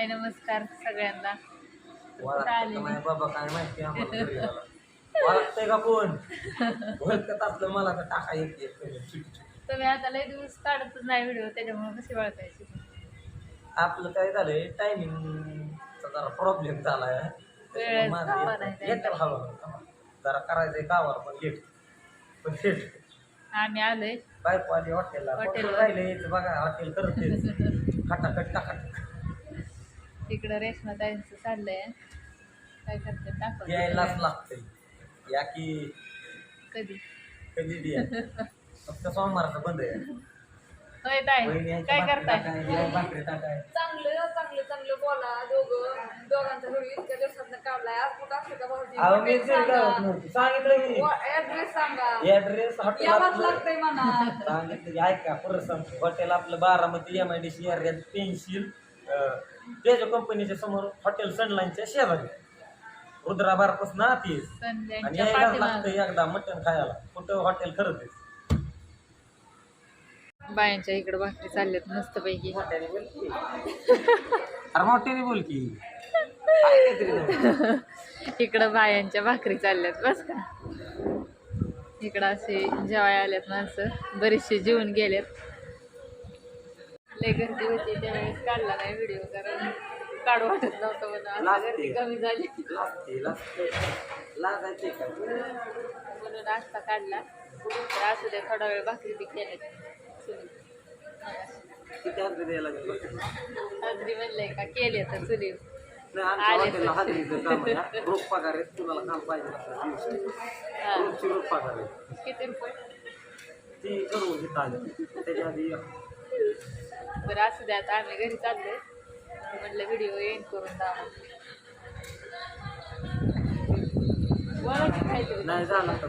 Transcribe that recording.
हाय नमस्कार सगळ्यांना. आले? बाबा काय माहिती. ओळखतंय का कोण? ओळखत असलं मला तर टाका येते तुम्ही आता लय दिवस काढतच नाही व्हिडिओ त्याच्यामुळे ओळखायची? आपलं काय झालंय टायमिंगचा जरा प्रॉब्लेम झालाय. येतं- हळूहळू. जरा करायचंय गावाला पण लेट पण लेट आम्ही आलोय. बायको आली हॉटेलला. हॉटेल राहिले बघा हॉटेल करते खटाखट टाकाट तिकडं रेशमा ताईंचं चाललंय. काय करते दाखव. यायलाच लागतंय. या की कधी? कधी द्या फक्त सोमवारचं बंद आहे. होय ताई काय करताय? भाकरी टाकाय. चांगलं चांगलं चांगलं बोला. दोघं दोघांचा व्हिडिओ इतक्या दिवसात काढलाय. आज कुठं का अहो, मी भाऊजी ते करत नव्हती. सांगितलं मी. ऍड्रेस सांगा. हॉटेल यावंच लागतंय म्हणा. सांगितलं की ऐका परत सांगतो हॉटेल आपलं Baramati M I D C एरियात पेन्सिल. तेजो कंपनीच्या समोर हॉटेल सनलाईनच्या शेजारी रुद्रा बारपासून आतीस आणि पाठीमाग. लागतं एकदा मटण खायला. कुठं हॉटेल खरंच आहे. बायांच्या इकडे भाकरी चालल्यात मस्त पैकी मोठ्याने बोल की. अरे मोठ्याने बोल की. काय काहीतरी बोल. इकडं बायांच्या भाकरी चालल्यात बस का? इकडं असे जेवाय आल्यात माणसं बरीचशी जेवून गेलेत. लय गर्दी होती त्यावेळेस काढला नाही व्हिडिओ कारण काढू वाटत नव्हतं म्हणून आता गर्दी कमी झाली. म्हणून आस्ता काढला. तर असू दे थोडा वेळ भाकरी बी बघ. हाजरी म्हणलंय का? केले तर. आहे किती रुपये? ती करून घेत आले. त्याच्या आधी बरं असू द्या आता आम्ही घरी चाललोय. म्हटलं व्हिडिओ एंड करून द्यावा नाही झाला तर